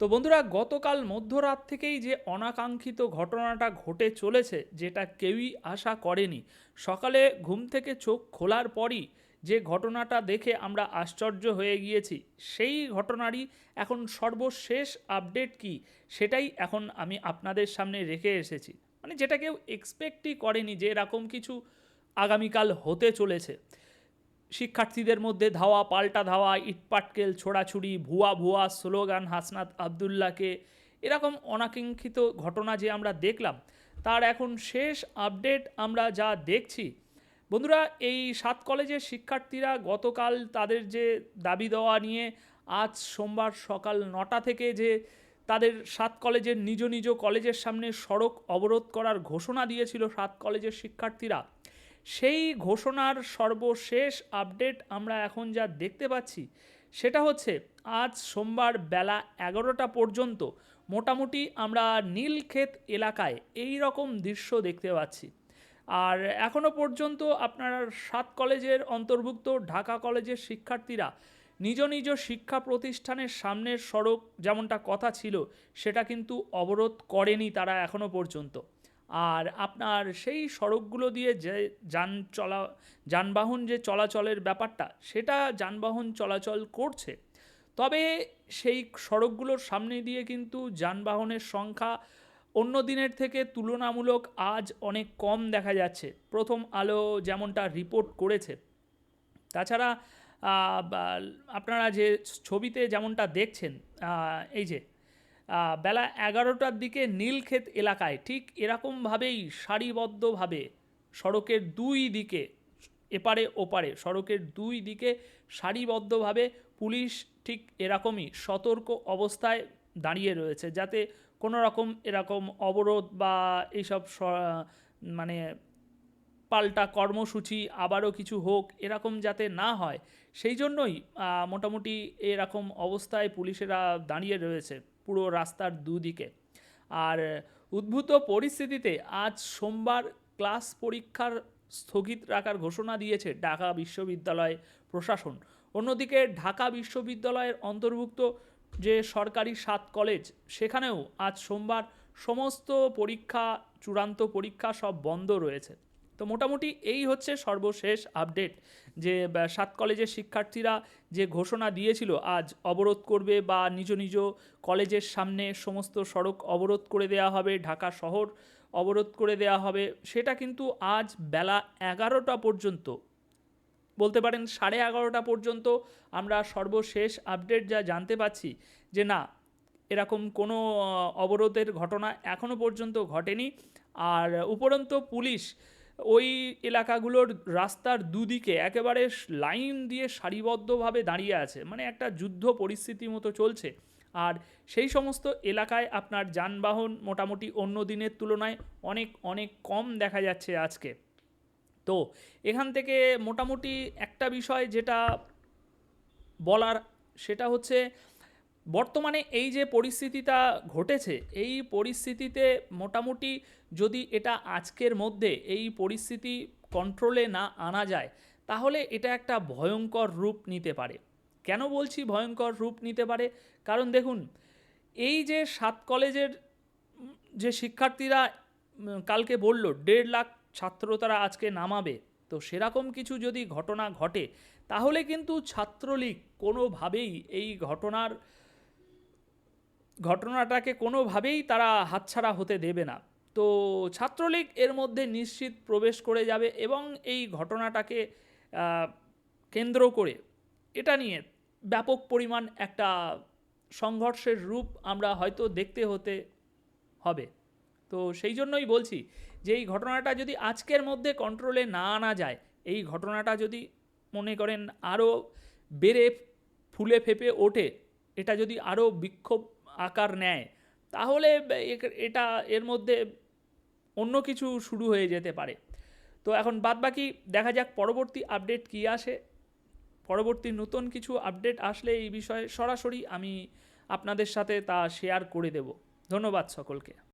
তো বন্ধুরা, গতকাল মধ্যরাত থেকেই যে অনাকাঙ্ক্ষিত ঘটনাটা ঘটে চলেছে, যেটা কেউই আশা করেনি। সকালে ঘুম থেকে চোখ খোলার পরই যে ঘটনাটা দেখে আমরা আশ্চর্য হয়ে গিয়েছি, সেই ঘটনারই এখন সর্বশেষ আপডেট কি, সেটাই এখন আমি আপনাদের সামনে রেখে এসেছি। মানে যেটা কেউ এক্সপেক্টই করেনি যে এরকম কিছু আগামীকাল হতে চলেছে। শিক্ষার্থীদের মধ্যে ধাওয়া, পাল্টা ধাওয়া ইটপাটকেল ছোড়াছুড়ি, ভুয়া ভুয়া স্লোগান, হাসনাত আবদুল্লাহকে এরকম অনাকাঙ্ক্ষিত ঘটনা যে আমরা দেখলাম, তার এখন শেষ আপডেট আমরা যা দেখছি। বন্ধুরা, এই সাত কলেজের শিক্ষার্থীরা গতকাল তাদের যে দাবি দেওয়া নিয়ে আজ সোমবার সকাল নটা থেকে যে তাদের সাত কলেজের নিজ নিজ কলেজের সামনে সড়ক অবরোধ করার ঘোষণা দিয়েছিল সাত কলেজের শিক্ষার্থীরা সেই ঘোষণার সর্বশেষ আপডেট আমরা এখন যা দেখতে পাচ্ছি, সেটা হচ্ছে আজ সোমবার বেলা এগারোটা পর্যন্ত মোটামুটি আমরা নীলক্ষেত এলাকায় এই রকম দৃশ্য দেখতে পাচ্ছি। আর এখনও পর্যন্ত আপনার সাত কলেজের অন্তর্ভুক্ত ঢাকা কলেজের শিক্ষার্থীরা নিজ নিজ শিক্ষা প্রতিষ্ঠানের সামনের সড়ক যেমনটা কথা ছিল, সেটা কিন্তু অবরোধ করেনি তারা এখনও পর্যন্ত। আর আপনার সেই সড়কগুলো দিয়ে যে যান চলা, যানবাহন যে চলাচলের ব্যাপারটা, সেটা যানবাহন চলাচল করছে। তবে সেই সড়কগুলোর সামনে দিয়ে কিন্তু যানবাহনের সংখ্যা অন্য দিনের থেকে তুলনামূলক আজ অনেক কম দেখা যাচ্ছে। প্রথম আলো যেমনটা রিপোর্ট করেছে। তাছাড়া আপনারা যে ছবিতে যেমনটা দেখছেন এই যে বেলা এগারোটার দিকে নীলক্ষেত এলাকায় ঠিক এরকমভাবেই সারিবদ্ধভাবে সড়কের দুই দিকে, এপারে ওপারে সড়কের দুই দিকে সারিবদ্ধভাবে পুলিশ ঠিক এরকমই সতর্ক অবস্থায় দাঁড়িয়ে রয়েছে যাতে কোনো রকম এরকম অবরোধ বা এইসব মানে পাল্টা কর্মসূচি আবারও কিছু হোক এরকম যাতে না হয়, সেই জন্যই মোটামুটি এরকম অবস্থায় পুলিশেরা দাঁড়িয়ে রয়েছে। পুরো রাস্তার দুদিকে। আর উদ্ভূত পরিস্থিতিতে আজ সোমবার ক্লাস পরীক্ষার স্থগিত রাখার ঘোষণা দিয়েছে ঢাকা বিশ্ববিদ্যালয় প্রশাসন। অন্যদিকে ঢাকা বিশ্ববিদ্যালয়ের অন্তর্ভুক্ত যে সরকারি সাত কলেজ, সেখানেও আজ সোমবার সমস্ত পরীক্ষা, চূড়ান্ত পরীক্ষা সব বন্ধ রয়েছে। তো মোটামুটি এই হচ্ছে সর্বশেষ আপডেট যে সাত কলেজের শিক্ষার্থীরা যে ঘোষণা দিয়েছিল, আজ অবরোধ করবে বা নিজ নিজ কলেজের সামনে সমস্ত সড়ক অবরোধ করে দেওয়া হবে, ঢাকা শহর অবরোধ করে দেওয়া হবে, সেটা কিন্তু আজ বেলা এগারোটা পর্যন্ত। বলতে পারেন সাড়ে এগারোটা পর্যন্ত আমরা সর্বশেষ আপডেট যা জানতে পাচ্ছি যে, না, এরকম কোনো অবরোধের ঘটনা এখনও পর্যন্ত ঘটেনি। আর উপরন্ত পুলিশ ওই এলাকাগুলোর রাস্তার দুদিকে একেবারে লাইন দিয়ে সারিবদ্ধভাবে দাঁড়িয়ে আছে। মানে একটা যুদ্ধ পরিস্থিতি মতো চলছে। আর সেই সমস্ত এলাকায় আপনার যানবাহন মোটামুটি অন্য দিনের তুলনায় অনেক অনেক কম দেখা যাচ্ছে আজকে। তো এখান থেকে মোটামুটি একটা বিষয় যেটা বলার, সেটা হচ্ছে বর্তমানে এই যে পরিস্থিতিটা ঘটেছে, এই পরিস্থিতিতে মোটামুটি যদি এটা আজকের মধ্যে এই পরিস্থিতি কন্ট্রোলে না আনা যায়, তাহলে এটা একটা ভয়ঙ্কর রূপ নিতে পারে। কেন বলছি ভয়ঙ্কর রূপ নিতে পারে? কারণ দেখুন, এই যে সাত কলেজের যে শিক্ষার্থীরা কালকে বলল, দেড় লাখ ছাত্র তারা আজকে নামাবে। তো সেরকম কিছু যদি ঘটনা ঘটে, তাহলে কিন্তু ছাত্রলীগ কোনোভাবেই এই ঘটনার ঘটনাটাকে কোনোভাবেই তারা হাতছাড়া হতে দেবে না। তো ছাত্রলীগ এর মধ্যে নিশ্চিত প্রবেশ করে যাবে এবং এই ঘটনাটাকে কেন্দ্র করে এটা নিয়ে ব্যাপক পরিমাণ একটা সংঘর্ষের রূপ আমরা হয়তো দেখতে হতে হবে। তো সেই জন্যই বলছি যে এই ঘটনাটা যদি আজকের মধ্যে কন্ট্রোলে না আনা যায়, এই ঘটনাটা যদি মনে করেন আরও বেড়ে ফুলে ফেপে ওঠে, এটা যদি আরও বিক্ষোভ আকার নেয়, তাহলে এটা এর মধ্যে অন্য কিছু শুরু হয়ে যেতে পারে। তো এখন বাদবাকি দেখা যাক পরবর্তী আপডেট কী আসে। পরবর্তী নতুন কিছু আপডেট আসলে এই বিষয়ে সরাসরি আমি আপনাদের সাথে তা শেয়ার করে দেব। ধন্যবাদ সকলকে।